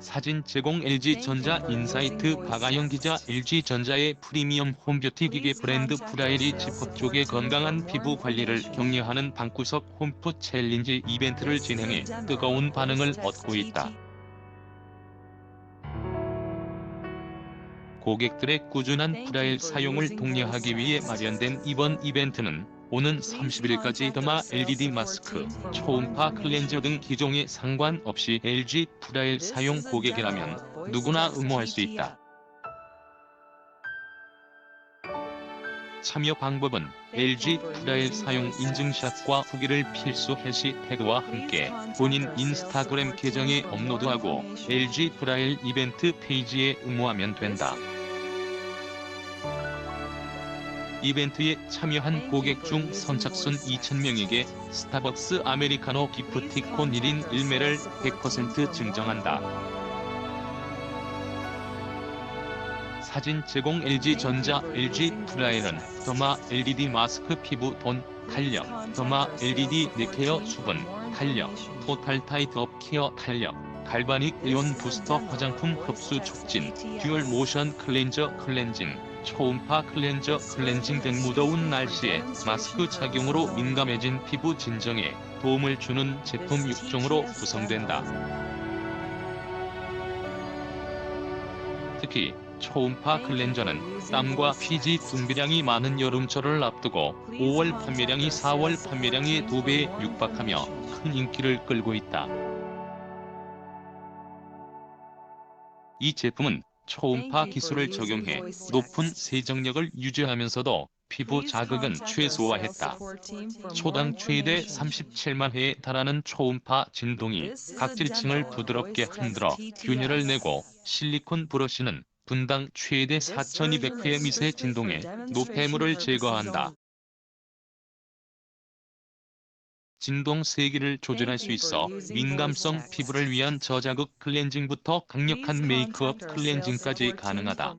사진 제공 LG전자 인사이트 박아영 기자 LG전자의 프리미엄 홈뷰티 기계 브랜드 프라일이 지퍼 쪽의 건강한 피부 관리를 격려하는 방구석 홈프 챌린지 이벤트를 진행해 뜨거운 반응을 얻고 있다. 고객들의 꾸준한 프라일 사용을 독려하기 위해 마련된 이번 이벤트는 오는 30일까지 더마 LED 마스크, 초음파 클렌저 등 기종에 상관없이 LG 프라일 사용 고객이라면 누구나 응모할 수 있다. 참여 방법은 LG 프라일 사용 인증샷과 후기를 필수 해시태그와 함께 본인 인스타그램 계정에 업로드하고 LG 프라일 이벤트 페이지에 응모하면 된다. 이벤트에 참여한 고객 중 선착순 2,000명에게 스타벅스 아메리카노 기프티콘 1인 1매를 100% 증정한다. 사진 제공 LG전자 LG 프라일은 더마 LED 마스크 피부 톤 탄력, 더마 LED 넥케어 수분 탄력, 토탈 타이트 업 케어 탄력, 갈바닉 이온 부스터 화장품 흡수 촉진, 듀얼 모션 클렌저 클렌징, 초음파 클렌저 클렌징 등 무더운 날씨에 마스크 착용으로 민감해진 피부 진정에 도움을 주는 제품 6종으로 구성된다. 특히 초음파 클렌저는 땀과 피지 분비량이 많은 여름철을 앞두고 5월 판매량이 4월 판매량의 2배에 육박하며 큰 인기를 끌고 있다. 이 제품은 초음파 기술을 적용해 높은 세정력을 유지하면서도 피부 자극은 최소화했다. 초당 최대 37만 회에 달하는 초음파 진동이 각질층을 부드럽게 흔들어 균열을 내고 실리콘 브러쉬는 분당 최대 4200회의 미세 진동에 노폐물을 제거한다. 진동 세기를 조절할 수 있어 민감성 피부를 위한 저자극 클렌징부터 강력한 메이크업 클렌징까지 가능하다.